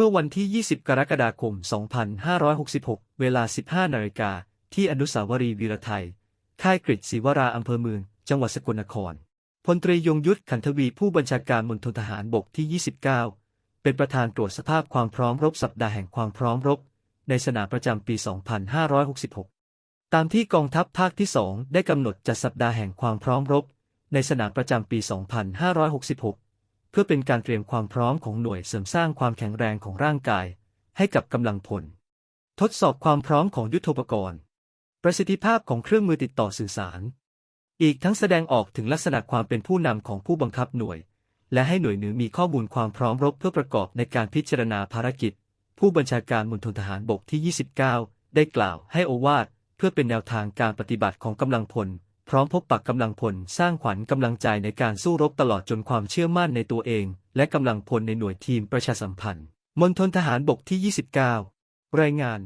เมื่อวันที่ 20 กรกฎาคม 2566 เวลา 15 นาฬิกา ที่อนุสาวรีย์วีรไทย ค่ายกฤษศรีวราอำเภอเมือง จังหวัดสกลนคร พลตรียงยุทธขันธวีผู้บัญชาการมณฑลทหารบกที่ 29 เป็นประธานตรวจสภาพความพร้อมรบสัปดาห์แห่งความพร้อมรบ ในสนามประจำปี 2566 ตามที่กองทัพภาคที่ 2 ได้กำหนดจัดสัปดาห์แห่งความพร้อมรบ ในสนามประจำปี 2566 เพื่อเป็นการเตรียมความพร้อมของหน่วยเสริมสร้างความแข็งแรงของร่างกาย ให้กับกำลังพล ทดสอบความพร้อมของยุทโธปกรณ์ ประสิทธิภาพของเครื่องมือติดต่อสื่อสาร อีกทั้งแสดงออกถึงลักษณะความเป็นผู้นำของผู้บังคับหน่วย และให้หน่วยหนึ่งมีข้อมูลความพร้อมรบเพื่อประกอบในการพิจารณาภารกิจ ผู้บัญชาการมณฑลทหารบกที่ 29 ได้กล่าวให้โอวาทเพื่อเป็นแนวทางการปฏิบัติของกำลังพล พร้อมพบปักกำลังพลสร้างขวัญกำลังใจในการสู้รบตลอดจนความเชื่อมั่นในตัวเอง และกำลังพลในหน่วยทีมประชาสัมพันธ์มณฑลทหารบกที่ 29 รายงาน